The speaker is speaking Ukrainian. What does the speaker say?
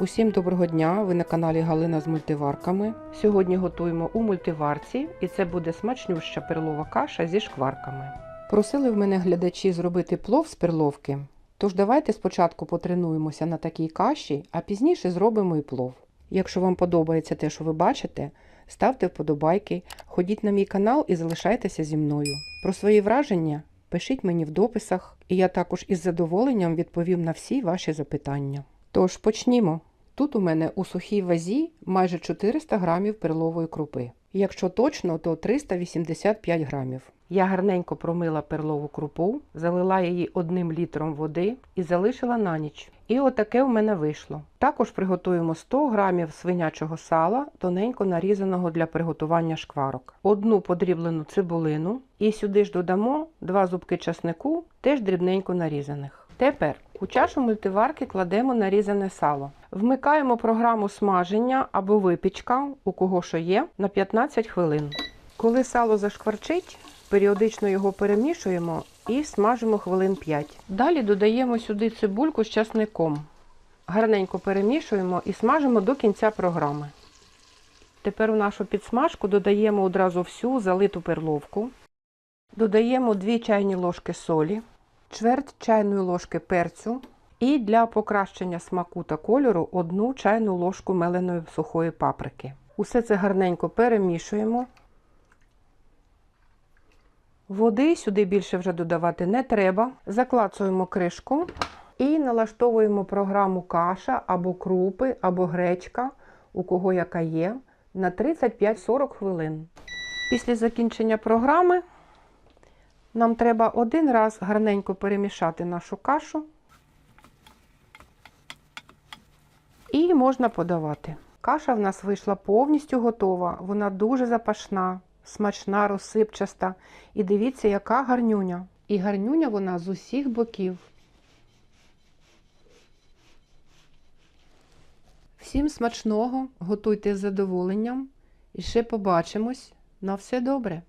Усім доброго дня! Ви на каналі Галина з мультиварками. Сьогодні готуємо у мультиварці, і це буде смачнюща перлова каша зі шкварками. Просили в мене глядачі зробити плов з перловки. Тож давайте спочатку потренуємося на такій каші, а пізніше зробимо і плов. Якщо вам подобається те, що ви бачите, ставте вподобайки, ходіть на мій канал і залишайтеся зі мною. Про свої враження пишіть мені в дописах, і я також із задоволенням відповім на всі ваші запитання. Тож почнімо. Тут у мене у сухій вазі майже 400 грамів перлової крупи. Якщо точно, то 385 грамів. Я гарненько промила перлову крупу, залила її одним літром води і залишила на ніч. І отаке в мене вийшло. Також приготуємо 100 грамів свинячого сала, тоненько нарізаного для приготування шкварок, одну подріблену цибулину і сюди ж додамо 2 зубки часнику, теж дрібненько нарізаних. Тепер у чашу мультиварки кладемо нарізане сало. Вмикаємо програму смаження або випічка, у кого що є, на 15 хвилин. Коли сало зашкварчить, періодично його перемішуємо і смажимо хвилин 5. Далі додаємо сюди цибульку з часником. Гарненько перемішуємо і смажимо до кінця програми. Тепер у нашу підсмажку додаємо одразу всю залиту перловку. Додаємо 2 чайні ложки солі, чверть чайної ложки перцю і для покращення смаку та кольору 1 чайну ложку меленої сухої паприки. Усе це гарненько перемішуємо. Води сюди більше вже додавати не треба. Заклацуємо кришку і налаштовуємо програму каша або крупи, або гречка, у кого яка є, на 35-40 хвилин. Після закінчення програми нам треба один раз гарненько перемішати нашу кашу. І можна подавати. Каша в нас вийшла повністю готова, вона дуже запашна, смачна, розсипчаста. І дивіться, яка гарнюня. І гарнюня вона з усіх боків. Всім смачного, готуйте з задоволенням і ще побачимось. На все добре!